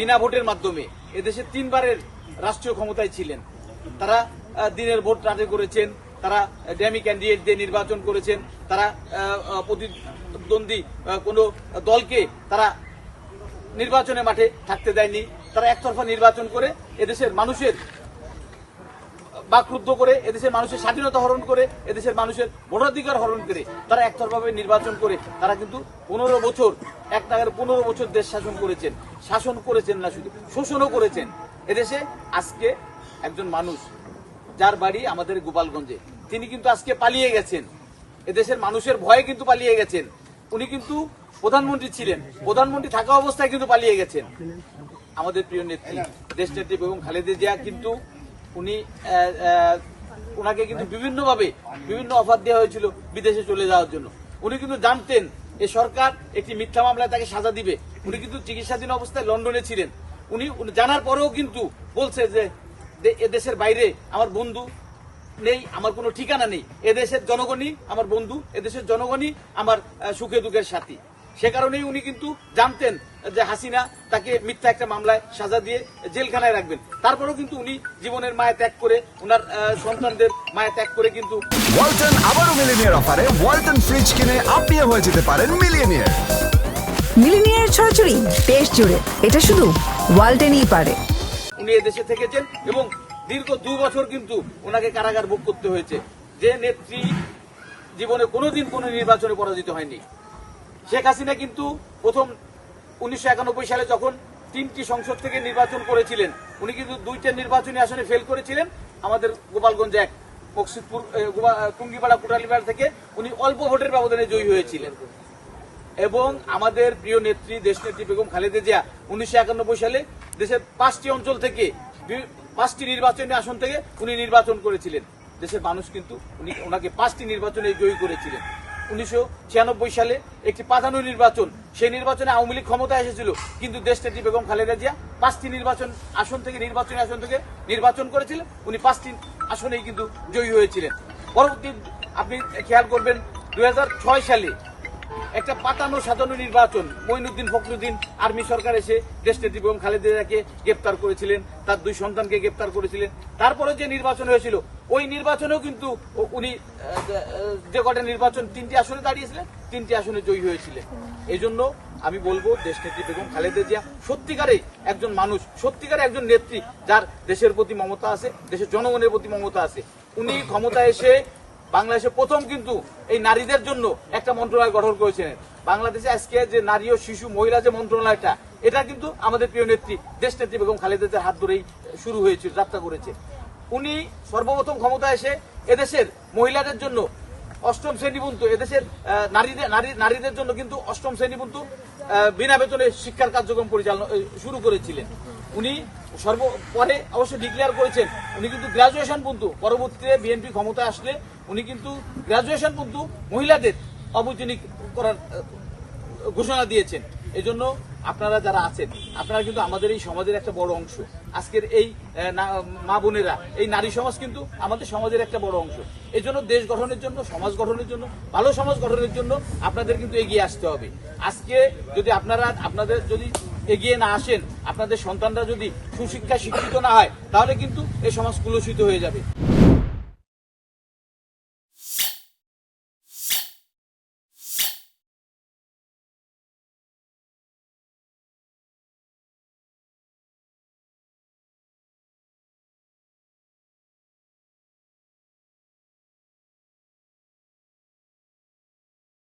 বিনা ভোটের মাধ্যমে এদেশে তিনবারের রাষ্ট্রীয় ক্ষমতায় ছিলেন। তারা দিনের ভোট রাতে করেছেন, তারা ড্যামি ক্যান্ডিডেট দিয়ে নির্বাচন করেছেন, তারা প্রতিদ্বন্দ্বী কোন দলকে তারা নির্বাচনের মাঠে থাকতে দেয়নি। তারা একতরফা নির্বাচন করে এদেশের মানুষের বাকরুদ্ধ করে, এদেশের মানুষের স্বাধীনতা হরণ করে, এদেশের মানুষের ভোটাধিকার হরণ করে, তারা একতরফাভাবে নির্বাচন করে, তারা কিন্তু পনেরো বছর, এক নাগারে পনেরো বছর দেশ শাসন করেছেন। শাসন করেছেন না শুধু, শোষণও করেছেন। এদেশে আজকে একজন মানুষ, যার বাড়ি আমাদের গোপালগঞ্জে, তিনি কিন্তু আজকে পালিয়ে গেছেন। এদেশের মানুষের ভয়ে কিন্তু পালিয়ে গেছেন। উনি কিন্তু প্রধানমন্ত্রী ছিলেন। প্রধানমন্ত্রী থাকা অবস্থায় কিন্তু পালিয়ে গেছেন। আমাদের প্রিয় নেত্রী দেশ নেত্রী বেগম খালেদা জিয়া কিন্তু উনি ওনাকে কিন্তু বিভিন্নভাবে বিভিন্ন অফার দেওয়া হয়েছিল বিদেশে চলে যাওয়ার জন্য। উনি কিন্তু জানতেন এ সরকার একটি মিথ্যা মামলায় তাকে সাজা দিবে। উনি কিন্তু চিকিৎসাধীন অবস্থায় লন্ডনে ছিলেন। উনি জানার পরেও কিন্তু বলছে যে দে- এ দেশের বাইরে আমার বন্ধু নেই, আমার কোনো ঠিকানা নেই। এদেশের জনগণই আমার বন্ধু এদেশের জনগণই আমার সুখে দুঃখের সাথী। সে কারণেই উনি কিন্তু জানতেন যে হাসিনা তাকে মিথ্যা একটা মামলায় সাজা দিয়ে জেলখানায় রাখবেন। তারপরেও কিন্তু উনি জীবনের মায়া ত্যাগ করে ওনার সন্তানদের মায়া ত্যাগ করে কিন্তু ওয়ালটন আবারও মিলিনিয়ার অফারে ওয়ালটন ফ্রিজ কিনে আপনিও হয়ে যেতে পারেন মিলিয়নিয়ার মিলিনিয়ার ছড়াছড়ি দেশ জুড়ে। এটা শুধু ওয়ালটেনই পারে। উনি এদেশে থেকেছেন এবং দীর্ঘ দু বছর কিন্তু ওনাকে কারাগার ভোগ করতে হয়েছে। যে নেত্রী জীবনে কোনোদিন কোনো নির্বাচনে পরাজিত হয়নি। শেখ হাসিনা কিন্তু প্রথম উনিশশো একানব্বই সালে যখন তিনটি সংসদ থেকে নির্বাচন করেছিলেন, উনি কিন্তু দুইটা নির্বাচনী আসনে ফেল করেছিলেন। আমাদের গোপালগঞ্জ এক, মকসিদপুর টুঙ্গিপাড়া কুটালিপাড়া থেকে উনি অল্প ভোটের ব্যবধানে জয়ী হয়েছিলেন। এবং আমাদের প্রিয় নেত্রী, দেশনেত্রী বেগম খালেদা জিয়া উনিশশো একানব্বই সালে দেশের পাঁচটি অঞ্চল থেকে পাঁচটি নির্বাচনী আসন থেকে উনি নির্বাচন করেছিলেন। দেশের মানুষ কিন্তু উনি ওনাকে পাঁচটি নির্বাচনে জয়ী করেছিলেন। উনিশশো ছিয়ানব্বই সালে একটি প্রাধান্য নির্বাচন, সেই নির্বাচনে আওয়ামী লীগ ক্ষমতায় এসেছিল। কিন্তু দেশনেত্রী বেগম খালেদা জিয়া পাঁচটি নির্বাচন আসন থেকে, নির্বাচনী আসন থেকে নির্বাচন করেছিলেন। উনি পাঁচটি আসনেই কিন্তু জয়ী হয়েছিলেন। পরবর্তী আপনি খেয়াল করবেন দু হাজার ছয় সালে একটা পাতানো সাজানো নির্বাচন। মঈনুদ্দিন ফখরুদ্দিন আর্মি সরকার এসে দেশনেত্রী বেগম খালেদাকে গ্রেপ্তার করেছিলেন, তার দুই সন্তানকে গ্রেপ্তার করেছিলেন। তারপরে যে নির্বাচন হয়েছিল, ওই নির্বাচনেও কিন্তু উনি যে কটা নির্বাচন, তিনটি আসনে দাঁড়িয়েছিলেন, তিনটি আসনে জয়ী হয়েছিলেন। এই জন্য আমি বলব দেশনেত্রী বেগম খালেদা জিয়া সত্যিকারে একজন মানুষ সত্যিকারে একজন নেত্রী, যার দেশের প্রতি মমতা আছে, দেশের জনগণের প্রতি মমতা আছে। উনি ক্ষমতা এসে বাংলাদেশে প্রথম কিন্তু এই নারীদের জন্য একটা মন্ত্রণালয় গঠন করেছিলেন বাংলাদেশে আজকে যে নারী ও শিশু মহিলা যে মন্ত্রণালয়টা এটা কিন্তু আমাদের প্রিয় নেত্রী দেশ নেত্রী বেগম খালেদাদের হাত ধরেই শুরু হয়েছিল যাত্রা করেছে। উনি সর্বপ্রথম ক্ষমতা এসে এদেশের মহিলাদের জন্য অষ্টম শ্রেণীবন্তু এদেশের নারীদের নারী- নারীদের জন্য কিন্তু অষ্টম শ্রেণীবন্তু আহ, বিনা বেতনে শিক্ষার কার্যক্রম পরিচালনা শুরু করেছিলেন। উনি সর্ব পরে অবশ্য ডিক্লেয়ার করেছেন। উনি কিন্তু গ্রাজুয়েশন পর্যন্ত, পরবর্তীতে বিএনপি ক্ষমতায় আসলে উনি কিন্তু গ্রাজুয়েশন পর্যন্ত মহিলাদের অবৈতনিক করার ঘোষণা দিয়েছেন। এই জন্য আপনারা যারা আছেন, আপনারা কিন্তু আমাদের এই সমাজের একটা বড় অংশ। আজকের এই মা বোনেরা, এই নারী সমাজ কিন্তু আমাদের সমাজের একটা বড় অংশ। এই জন্য দেশ গঠনের জন্য, সমাজ গঠনের জন্য, ভালো সমাজ গঠনের জন্য আপনাদের কিন্তু এগিয়ে আসতে হবে। আজকে যদি আপনারা, আপনাদের যদি এগিয়ে না আসেন, আপনাদের সন্তানরা যদি সুশিক্ষায় শিক্ষিত না হয়, তাহলে কিন্তু এই সমাজ কুলসিত হয়ে যাবে।